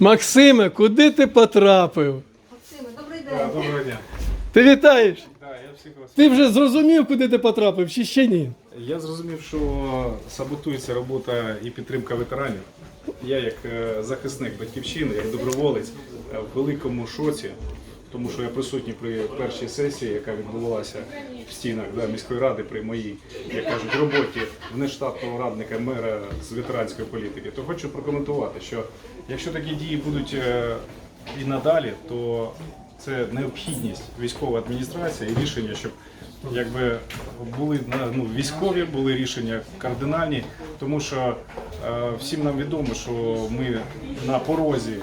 Максиме, куди ти потрапив? Максиме, добрий Да, день. Доброго дня. Ти вітаєш? Да, я всіх вас. Ти вже зрозумів, куди ти потрапив, чи ще ні? Я зрозумів, що саботується робота і підтримка ветеранів. Я як е, захисник батьківщини, як доброволець е, в великому шоці, тому що я присутній при першій сесії, яка відбувалася в стінах да, міської ради при моїй, як кажуть, роботі внештатного радника мера з ветеранської політики, то хочу прокоментувати, що якщо такі дії будуть е, і надалі, то це необхідність військової адміністрації і рішення, щоб якби були ну, військові, були рішення кардинальні, тому що е, всім нам відомо, що ми на порозі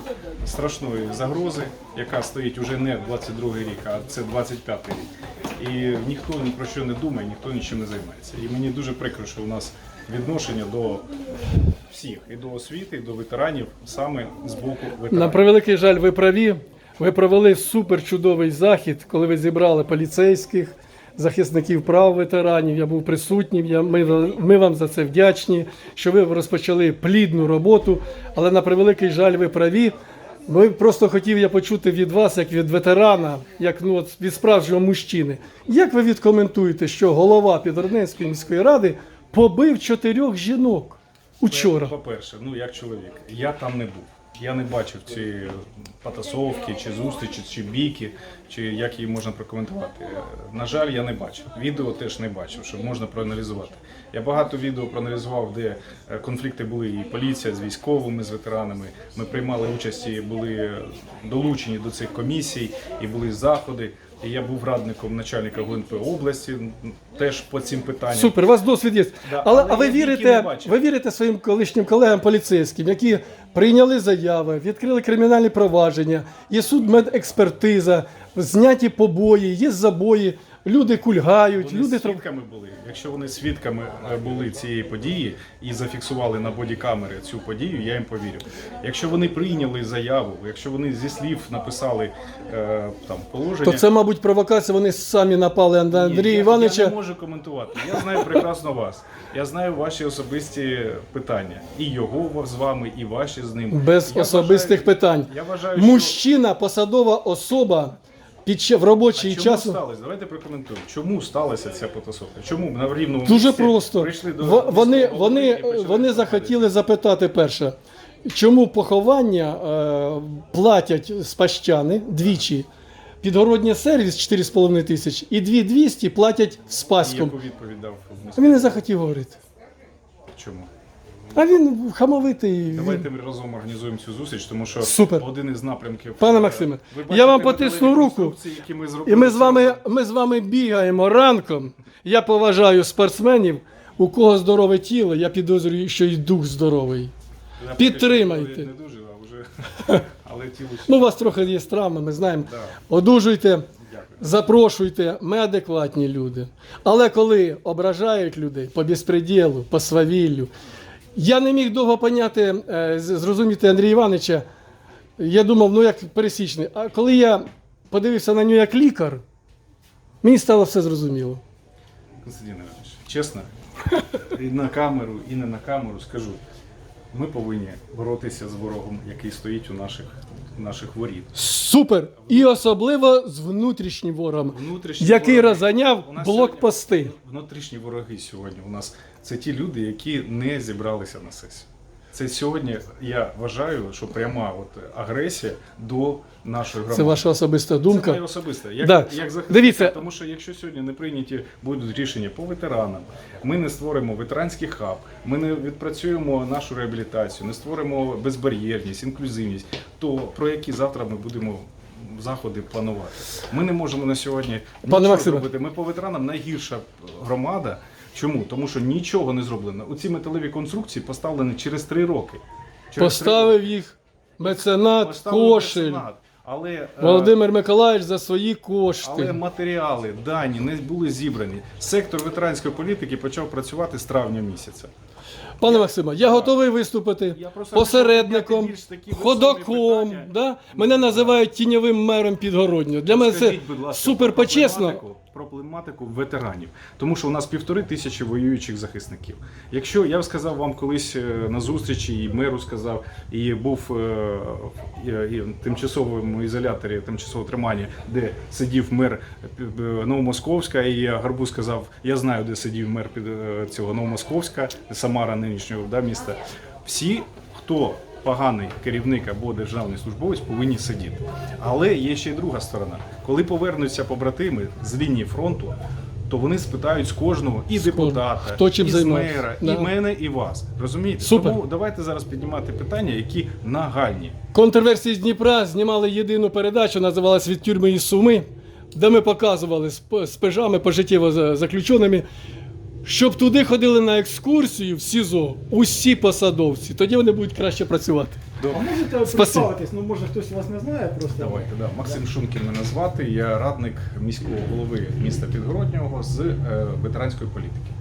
страшної загрози, яка стоїть уже не 22 рік, а це 25 рік. І ніхто ні про що не думає, ніхто нічим не займається. І мені дуже прикро, що у нас відношення до всіх, і до освіти, і до ветеранів саме з боку На превеликий жаль, ви праві. Ви провели супер чудовий захід, коли ви зібрали поліцейських, захисників прав ветеранів. Я був присутнім. Я, ми, ми вам за це вдячні, що ви розпочали плідну роботу. Але на превеликий жаль, ви праві. Ми просто хотів я почути від вас, як від ветерана, як ну от від справжнього мужчини. Як ви відкоментуєте, що голова Підорненської міської ради побив чотирьох жінок учора? По-перше, ну як чоловік, я там не був. Я не бачив ці потасовки, чи зустрічі, чи бійки, чи як її можна прокоментувати. На жаль, я не бачив. Відео теж не бачив, щоб можна проаналізувати. Я багато відео проаналізував, де е, конфлікти були і поліція з військовими, з ветеранами. Ми приймали участь і були долучені до цих комісій, і були заходи. Я був радником начальника ГУНП області, теж по цим питанням. Супер, у вас досвід є. Да, але, але а ви вірите, ви вірите своїм колишнім колегам поліцейським, які прийняли заяви, відкрили кримінальні провадження, є суд медекспертиза, зняті побої, є забої, люди кульгають, Вони люди свідками були. Якщо вони свідками е, були цієї події і зафіксували на бодікамери цю подію, я їм повірю. Якщо вони прийняли заяву, якщо вони зі слів написали е, там положення, То це, мабуть, провокація. Вони самі напали на Андрія я, Івановича. Я не можу коментувати. Я знаю прекрасно вас. Я знаю ваші особисті питання. І його з вами, і ваші з ним. Без Я особистих вважаю- питань. Я вважаю, що... Мужчина, посадова особа під ще- в робочий Чому час. сталося? Давайте прокоментуємо. Чому сталася ця потасовка? Чому на рівному Дуже місці просто. прийшли до В- Вони, міського голови вони, почали вони захотіли запитати перше, чому поховання е, платять з пащани двічі. Підгородній сервіс 4,5 тисяч і 2,200 платять з І паском. яку відповідь дав в міському? Він не захотів говорити. Чому? А він хамовитий. Давайте ми разом організуємо цю зустріч, тому що Супер. один із напрямків. Пане е, Максиме, ви я вам потисну руку. які ми зробили І ми з вами, ми з вами бігаємо ранком. Я поважаю спортсменів. У кого здорове тіло, я підозрюю, що і дух здоровий. Я підтримайте. Не дуже, а вже. Але тіло ще. Ну, у вас трохи є травми, ми знаємо. Да. Одужуйте, запрошуйте, ми адекватні люди. Але коли ображають людей по безпреділу, по свавіллю, я не міг довго поняти, е, зрозуміти Андрія Івановича. Я думав, ну як пересічний. А коли я подивився на нього як лікар, мені стало все зрозуміло. Константин Іванович, чесно, і на камеру, і не на камеру скажу. Ми повинні боротися з ворогом, який стоїть у наших, наших воріт. Супер! І особливо з внутрішнім ворогом, Внутрішні який вороги- розганяв У нас блокпости. сьогодні Внутрішні вороги сьогодні у нас це ті люди, які не зібралися на сесію. Це сьогодні я вважаю, що пряма от агресія до нашої громади. Це ваша особиста Це думка. моє особисте. Як, Да. як Дивіться. тому що якщо сьогодні не прийняті будуть рішення по ветеранам, ми не створимо ветеранський хаб, ми не відпрацюємо нашу реабілітацію, не створимо безбар'єрність, інклюзивність, то про які завтра ми будемо. Заходи планувати. Ми не можемо на сьогодні Пане нічого зробити. Ми по ветеранам найгірша громада. Чому? Тому що нічого не зроблено. Оці металеві конструкції поставлені через три роки. Через три Поставив їх меценат Поставили Кошель. меценат. Але е, Володимир Миколаївич за свої кошти. але матеріали, дані не були зібрані. Сектор ветеранської політики почав працювати з травня місяця. Пане Максиме, я готовий виступити Я просто посередником, хочу підняти більш такі ходоком. весомі Да? Мене називають тіньовим мером Підгороднього. Для мене це Скажіть, будь ласка, супер про почесно. проблематику- проблематику ветеранів, тому що у нас півтори тисячі воюючих захисників. Якщо я сказав вам колись е, на зустрічі, і меру сказав, і був е, і, і в тимчасовому ізоляторі, тимчасового тримання, де сидів мер е, е, Новомосковська, і я Гарбу сказав, я знаю, де сидів мер під е, цього Новомосковська, Самара нинішнього да, міста. Всі, хто поганий керівник або державний службовець повинні сидіти. Але є ще й друга сторона. Коли повернуться побратими з лінії фронту, то вони спитають з кожного і депутата, Хто чим і з мера, Да. і мене, і вас. Розумієте? Супер. Тому давайте зараз піднімати питання, які нагальні. Контрверсії з Дніпра знімали єдину передачу, називалась від тюрми і суми, де ми показували з, пежами пожиттєво за- заключеними, щоб туди ходили на екскурсію в СІЗО усі посадовці. Тоді вони будуть краще працювати. А можете представитись? Ну може хтось вас не знає просто. Давайте, да. Максим Шункін мене звати. Я радник міського голови міста Підгороднього з е, ветеранської політики.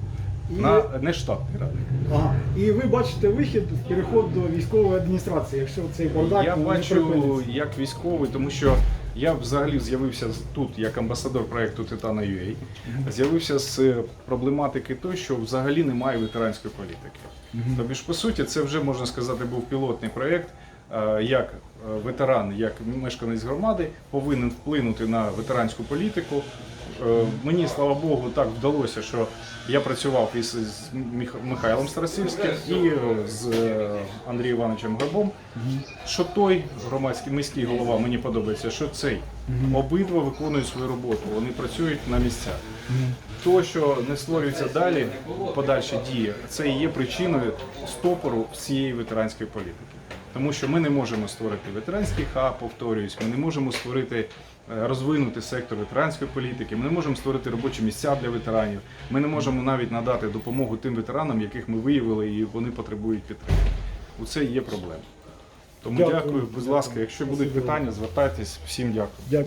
І, На нештатний радник. ага. і ви бачите вихід в переход до військової адміністрації, якщо цей бардак Я не бачу припиниться. як військовий, тому що я взагалі з'явився тут як амбасадор проекту Титана UA. З'явився з е, проблематики той, що взагалі немає ветеранської політики. Тобі ж по суті, це вже можна сказати був пілотний проект. е, Як е, ветеран, як мешканець громади повинен вплинути на ветеранську політику. Е, Мені, слава Богу, так вдалося, що я працював із з Міх- Михайлом Старосівським і е, з е, Андрієм Івановичем Горбом. Що той громадський міський голова мені подобається, що цей обидва виконують свою роботу, вони працюють на місцях. То, що не створюється далі, подальші дії, це і є причиною стопору всієї ветеранської політики. Тому що ми не можемо створити ветеранський хаб, повторююсь, ми не можемо створити розвинути сектор ветеранської політики, ми не можемо створити робочі місця для ветеранів, ми не можемо навіть надати допомогу тим ветеранам, яких ми виявили, і вони потребують підтримки. У це є проблема. Тому Дякую. дякую, будь ласка, якщо будуть питання, звертайтесь. Всім дякую. Дякую.